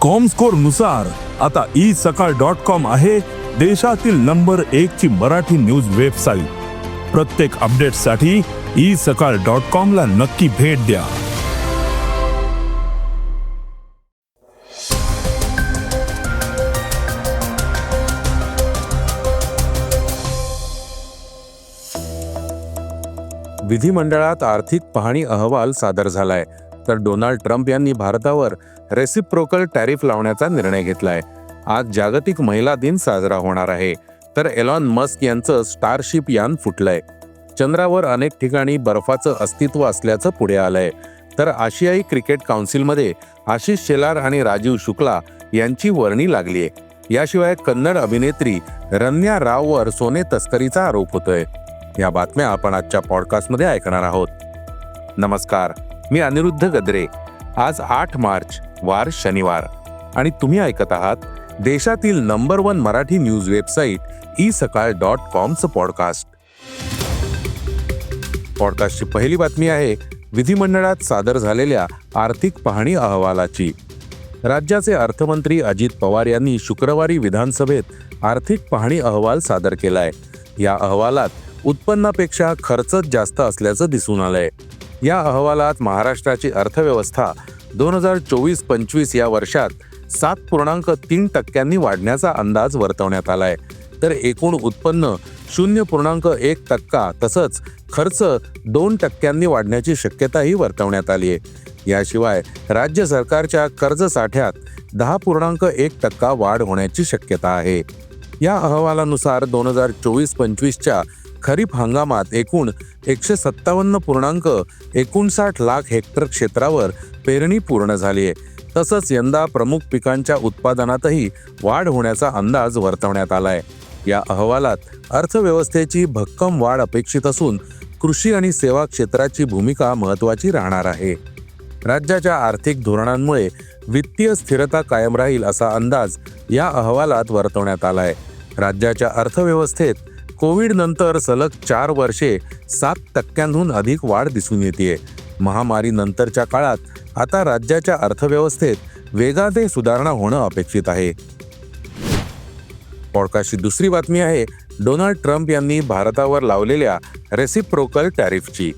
कॉमस्कोरनुसार आता E Sakal dot com आहे देशातील नंबर एक ची मराठी न्यूज वेबसाईट प्रत्येक अपडेटसाठी ई सकाळ डॉट कॉम ला नक्की भेट द्या. विधिमंडळात आर्थिक पाहणी अहवाल सादर झालाय. तर डोनाल्ड ट्रम्प यांनी भारतावर रेसिप्रोकल टॅरिफ लावण्याचा निर्णय घेतलाय. आज जागतिक महिला दिन साजरा होणार आहे. तर एलॉन मस्क यांचं स्टारशिप यान फुटलंय. चंद्रावर अनेक ठिकाणी बर्फाचं अस्तित्व असल्याचं पुढे आलंय. तर आशियाई क्रिकेट काउन्सिलमध्ये आशिष शेलार आणि राजीव शुक्ला यांची वर्णी लागलीय. याशिवाय कन्नड अभिनेत्री रन्या राववर सोने तस्करीचा आरोप होतोय. या बातम्या आपण आजच्या पॉडकास्टमध्ये ऐकणार आहोत. नमस्कार मी अनिरुद्ध गद्रे. आज आठ मार्च वार शनिवार. आणि तुम्ही ऐकत आहात देशातील number one Marathi news website E Sakal dot कॉमचं podcast. पॉडकास्टची पहिली बातमी आहे विधिमंडळात सादर झालेल्या आर्थिक पाहणी अहवालाची. राज्याचे अर्थमंत्री अजित पवार यांनी शुक्रवारी विधानसभेत आर्थिक पाहणी अहवाल सादर केलाय. या अहवालात उत्पन्नापेक्षा खर्चच जास्त असल्याचं दिसून आलंय. या अहवालात महाराष्ट्राची अर्थव्यवस्था दोन हजार चोवीस पंचवीस या वर्षात सात पूर्णांक तीन टक्क्यांनी वाढण्याचा अंदाज वर्तवण्यात आलाय. तर एकूण उत्पन्न शून्य पूर्णांक एक टक्का तसंच खर्च दोन टक्क्यांनी वाढण्याची शक्यताही वर्तवण्यात आली आहे याशिवाय राज्य सरकारच्या कर्ज साठ्यात दहा पूर्णांक एक टक्का वाढ होण्याची शक्यता आहे. या अहवालानुसार दोन हजार चोवीस पंचवीसच्या खरीप हंगामात एकूण एकशे सत्तावन्न पूर्णांक एकोणसाठ लाख हेक्टर क्षेत्रावर पेरणी पूर्ण झाली आहे. तसंच यंदा प्रमुख पिकांच्या उत्पादनातही वाढ होण्याचा अंदाज वर्तवण्यात आलाय. या अहवालात अर्थव्यवस्थेची भक्कम वाढ अपेक्षित असून कृषी आणि सेवा क्षेत्राची भूमिका महत्त्वाची राहणार आहे. राज्याच्या आर्थिक धोरणांमुळे वित्तीय स्थिरता कायम राहील असा अंदाज या अहवालात वर्तवण्यात आलाय. राज्याच्या अर्थव्यवस्थेत कोविड नंतर सलग चार वर्षे सात टक्क्यांहून अधिक वाढ दिसून येते महामारी नंतरच्या काळात आता राज्याच्या अर्थव्यवस्थेत वेगाने सुधारणा होणं अपेक्षित आहे. पॉडकास्टची दुसरी बातमी आहे डोनाल्ड ट्रम्प यांनी भारतावर लावलेल्या रेसिप्रोकल टॅरिफची.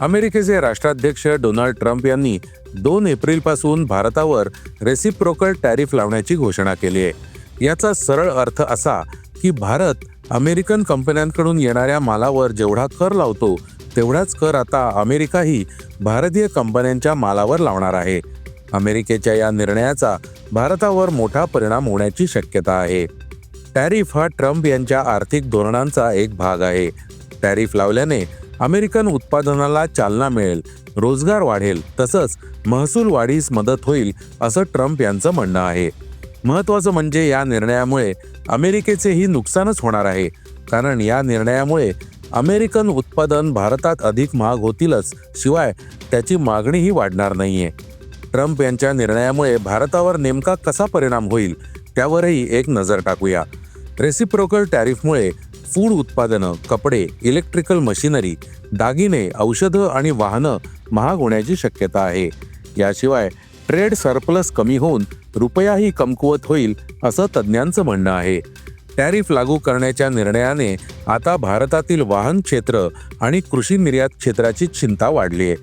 अमेरिकेचे राष्ट्राध्यक्ष डोनाल्ड ट्रम्प यांनी दोन एप्रिलपासून भारतावर रेसिप्रोकल टॅरिफ लावण्याची घोषणा केली आहे याचा सरळ अर्थ असा की भारत अमेरिकन कंपन्यांकडून येणाऱ्या मालावर जेवढा कर लावतो तेवढाच कर आता अमेरिकाही भारतीय कंपन्यांच्या मालावर लावणार आहे. अमेरिकेच्या या निर्णयाचा भारतावर मोठा परिणाम होण्याची शक्यता आहे. टॅरिफ हा ट्रम्प यांच्या आर्थिक धोरणांचा एक भाग आहे. टॅरिफ लावल्याने अमेरिकन उत्पादनाला चालना मिळेल रोजगार वाढेल तसंच महसूल वाढीस मदत होईल असं ट्रम्प यांचं म्हणणं आहे. महत्त्वाचं म्हणजे या निर्णयामुळे अमेरिकेचेही नुकसानच होणार आहे. कारण या निर्णयामुळे अमेरिकन उत्पादन भारतात अधिक महाग होतीलच. शिवाय त्याची मागणीही वाढणार नाहीये. ट्रम्प यांच्या निर्णयामुळे भारतावर नेमका कसा परिणाम होईल त्यावरही एक नजर टाकूया. रेसिप्रोकल टॅरिफमुळे फूड उत्पादनं कपडे इलेक्ट्रिकल मशिनरी दागिने औषधं आणि वाहनं महाग होण्याची शक्यता आहे. याशिवाय ट्रेड सरप्लस कमी होऊन रुपयाही कमकुवत होईल असं तज्ज्ञांचं म्हणणं आहे. टॅरिफ लागू करण्याच्या निर्णयाने आता भारतातील वाहन क्षेत्र आणि कृषी निर्यात क्षेत्राची चिंता वाढली आहे.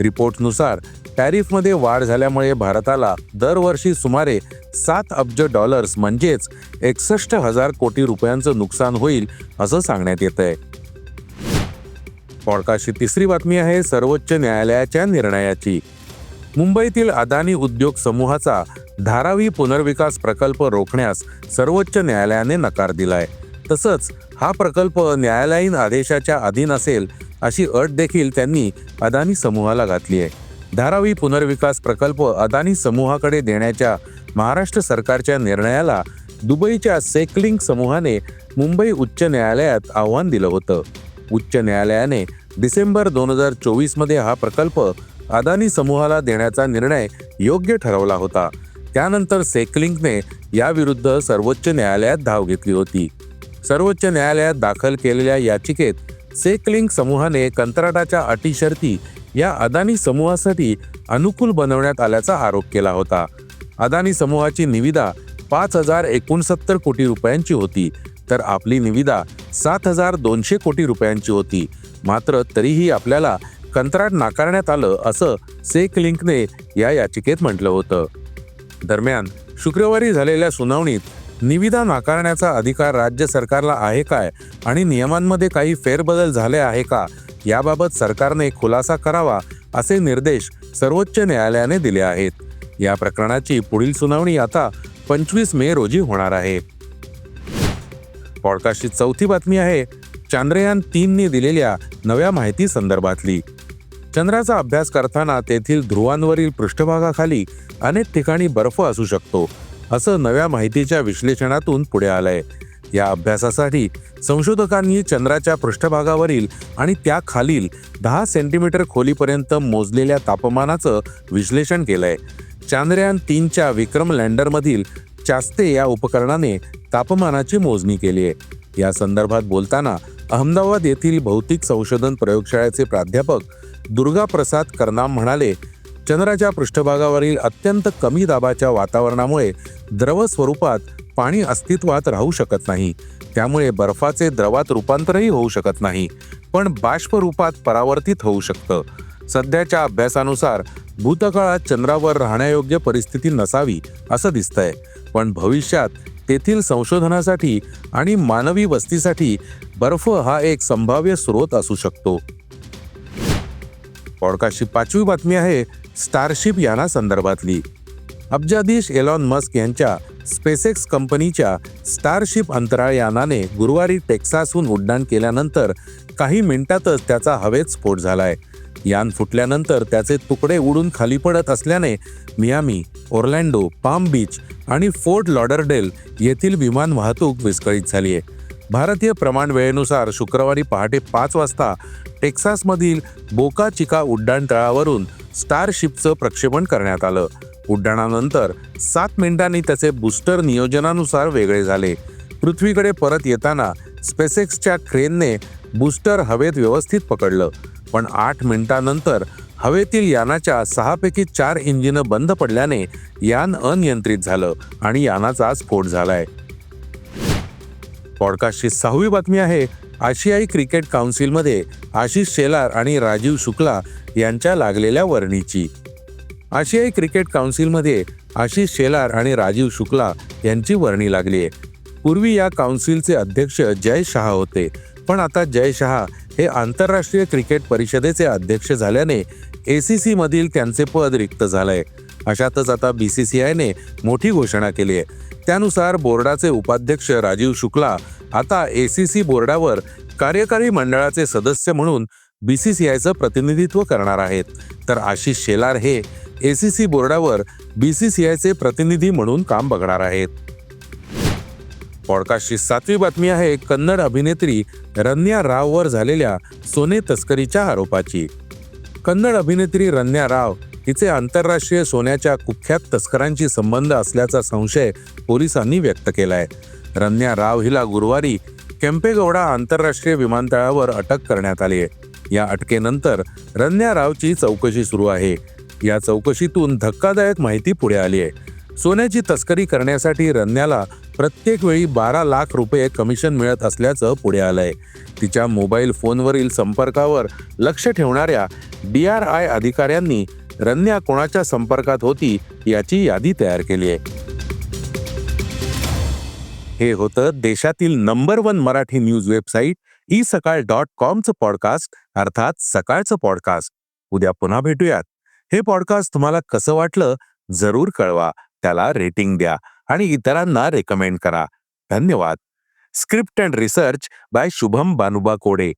रिपोर्टनुसार टॅरिफमध्ये वाढ झाल्यामुळे भारताला दरवर्षी सुमारे सात अब्ज डॉलर्स म्हणजेच एकसष्ट हजार कोटी रुपयांचं नुकसान होईल असं सांगण्यात येत आहे. पॉडकास्टची तिसरी बातमी आहे सर्वोच्च न्यायालयाच्या निर्णयाची. मुंबईतील अदानी उद्योग समूहाचा धारावी पुनर्विकास प्रकल्प रोखण्यास सर्वोच्च न्यायालयाने नकार दिलाय. तसंच हा प्रकल्प न्यायालयीन आदेशाच्या अधीन असेल अशी अट देखील त्यांनी अदानी समूहाला घातली आहे. धारावी पुनर्विकास प्रकल्प अदानी समूहाकडे देण्याच्या महाराष्ट्र सरकारच्या निर्णयाला दुबईच्या सेकलिंग समूहाने मुंबई उच्च न्यायालयात आव्हान दिलं होतं. उच्च न्यायालयाने डिसेंबर दोन हजार चोवीसमध्ये हा प्रकल्प अदानी समूहाला देण्याचा निर्णय योग्य ठरवला होता. त्यानंतर सेकलिंगने याविरुद्ध सर्वोच्च न्यायालयात धाव घेतली होती. सर्वोच्च न्यायालयात दाखल केलेल्या याचिकेत सेकलिंग समूहाने कंत्राटाच्या अटी शर्ती या अदानी समूहासाठी अनुकूल बनवण्यात आल्याचा आरोप केला होता. अदानी समूहाची निविदा पाच हजार एकोणसत्तर कोटी रुपयांची होती तर आपली निविदा सात हजार दोनशे कोटी रुपयांची होती. मात्र तरीही आपल्याला कंत्राट नाकारण्यात आलं असं सेक लिंकने या याचिकेत म्हटलं होतं. दरम्यान शुक्रवारी झालेल्या सुनावणीत निविदा नाकारण्याचा अधिकार राज्य सरकारला आहे काय आणि नियमांमध्ये काही फेरबदल झाले आहे का याबाबत सरकारने खुलासा करावा असे निर्देश सर्वोच्च न्यायालयाने दिले आहेत. या प्रकरणाची पुढील सुनावणी आता पंचवीस मे रोजी होणार आहे. पॉडकास्टची चौथी बातमी आहे चांद्रयान तीनने दिलेल्या नव्या माहिती संदर्भातली. चंद्राचा अभ्यास करताना तेथील ध्रुवांवरील पृष्ठभागाखाली अनेक ठिकाणी बर्फ असू शकतो असं नव्या माहितीच्या विश्लेषणातून पुढे आलंय. या अभ्यासासाठी संशोधकांनी चंद्राच्या पृष्ठभागावरील आणि त्या खालील दहा सेंटीमीटर खोलीपर्यंत मोजलेल्या तापमानाचं विश्लेषण केलंय. चांद्रयान तीनच्या विक्रम लँडरमधील चास्ते या उपकरणाने तापमानाची मोजणी केली आहे. या संदर्भात बोलताना अहमदाबाद येथील भौतिक संशोधन प्रयोगशाळेचे प्राध्यापक दुर्गा प्रसाद करनाम म्हणाले चंद्राच्या पृष्ठभागावरील अत्यंत कमी दाबाच्या वातावरणामुळे द्रव स्वरूपात पाणी अस्तित्वात राहू शकत नाही. त्यामुळे बर्फाचे द्रवात रूपांतरही होऊ शकत नाही पण बाष्प रूपात परावर्तित होऊ शकतं. सध्याच्या अभ्यासानुसार भूतकाळात चंद्रावर राहण्यायोग्य परिस्थिती नसावी असं दिसतंय. पण भविष्यात तेथील संशोधनासाठी आणि मानवी वस्तीसाठी बर्फ हा एक संभाव्य स्रोत असू शकतो. पॉडकास्टची पाचवी बातमी आहे स्टारशिप याना संदर्भातली. अब्जाधीश एलॉन मस्क यांच्या स्पेसेक्स कंपनीच्या स्टारशिप अंतराळ यानाने गुरुवारी टेक्सासहून उड्डाण केल्यानंतर काही मिनिटातच त्याचा हवेत स्फोट झालाय. यान फुटल्यानंतर त्याचे तुकडे उडून खाली पडत असल्याने मियामी ओर्लँडो पाम बीच आणि फोर्ट लॉडरडेल येथील विमान वाहतूक विस्कळीत झाली आहे भारतीय प्रमाण वेळेनुसार शुक्रवारी पहाटे पाच वाजता टेक्सासमधील बोका चिका उड्डाणतळावरून स्टारशिपचं प्रक्षेपण करण्यात आलं. उड्डाणानंतर सात मिनिटांनी त्याचे बूस्टर नियोजनानुसार वेगळे झाले. पृथ्वीकडे परत येताना स्पेसेक्सच्या क्रेनने बूस्टर हवेत व्यवस्थित पकडलं. पण आठ मिनिटांनंतर हवेतील यानाच्या सहापैकी चार इंजिनं बंद पडल्याने यान अनियंत्रित झालं आणि यानाचा स्फोट झालाय. पॉडकास्टची सहावी बातमी आहे आशियाई क्रिकेट काउन्सिलमध्ये आशिष शेलार आणि राजीव शुक्ला यांच्या लागलेल्या वर्णीची. आशियाई क्रिकेट काउन्सिलमध्ये आशिष शेलार आणि राजीव शुक्ला यांची वर्णी लागली आहे. पूर्वी या काउन्सिलचे अध्यक्ष जय शहा होते पण आता जय शहा हे आंतरराष्ट्रीय क्रिकेट परिषदेचे अध्यक्ष झाल्याने ए सी सी मधील त्यांचे पद रिक्त झालंय. अशातच आता बी सी सी आयने मोठी घोषणा केली आहे. त्यानुसार बोर्डाचे उपाध्यक्ष राजीव शुक्ला आता ए सी सी बोर्डावर कार्यकारी मंडळाचे सदस्य म्हणून बी सी सी आयचं प्रतिनिधित्व करणार आहेत. तर आशिष शेलार हे ए सी सी बोर्डावर बी सी सी आयचे प्रतिनिधी म्हणून काम बघणार आहेत. पॉडकास्टची सातवी बातमी आहे कन्नड अभिनेत्री रन्या राववर झालेल्या सोने तस्करीच्या आरोपाची. कन्नड अभिनेत्री रन्या राव हिचे आंतरराष्ट्रीय सोन्याच्या कुख्यात तस्करांशी संबंध असल्याचा संशय पोलिसांनी व्यक्त केलाय. रन्या राव हिला गुरुवारी केम्पेगौडा आंतरराष्ट्रीय विमानतळावर अटक करण्यात आली आहे. या अटकेनंतर रन्या रावची चौकशी सुरू आहे. या चौकशीतून धक्कादायक माहिती पुढे आली आहे. सोन्याची तस्करी करण्यासाठी रन्याला प्रत्येक वेळी बारा लाख रुपये कमिशन मिळत असल्याचं पुढे आलंय. तिच्या मोबाईल फोनवरील संपर्कावर लक्ष ठेवणाऱ्या डी आर आय अधिकाऱ्यांनी रन्या कोणाच्या संपर्कात होती याची यादी तयार केली आहे. हे होतं देशातील number one Marathi news website E Sakal dot कॉमचं podcast अर्थात सकाळचं पॉडकास्ट. उद्या पुन्हा भेटूयात. हे पॉडकास्ट तुम्हाला कसं वाटलं जरूर कळवा त्याला रेटिंग द्या आणि इतरांना रेकमेंड करा. धन्यवाद. Script and research by Shubham Banuba Kode.